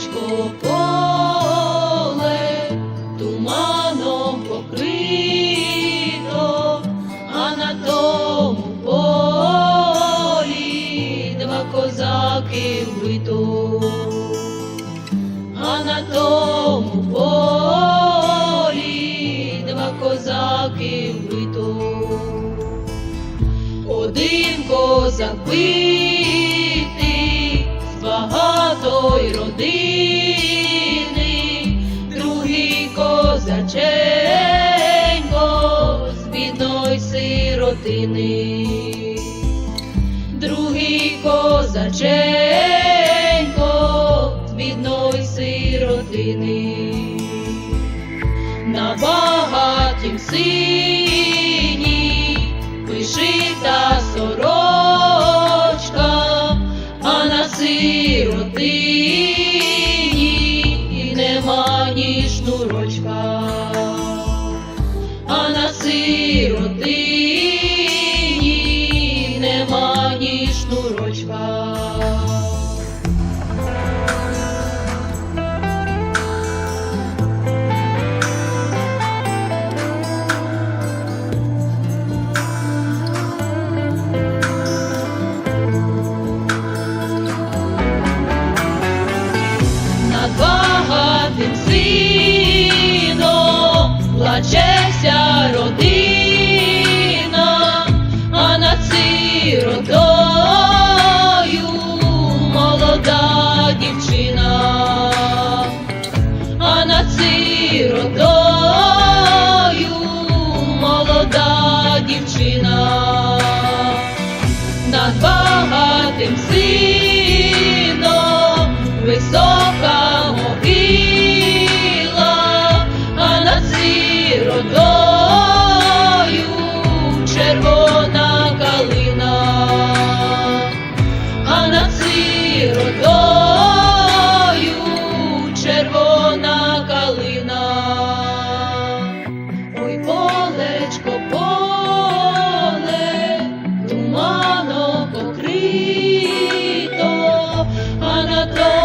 сонечко поле туманом покрито, а на тому полі два козаки вбито, а на тому полі два козаки вбито, один козак бив багатої родини, другий козаченько з бідної сиротини, другий козаченько з бідної сиротини. На багатім сині вишита на сиротині нема ні шнурочка, а на сиротині нема ні шнурочка. святим сином висока могила, а над сиротою червона калина, а над сиротою червона калина, ой полечко поле. Cristo. gonna go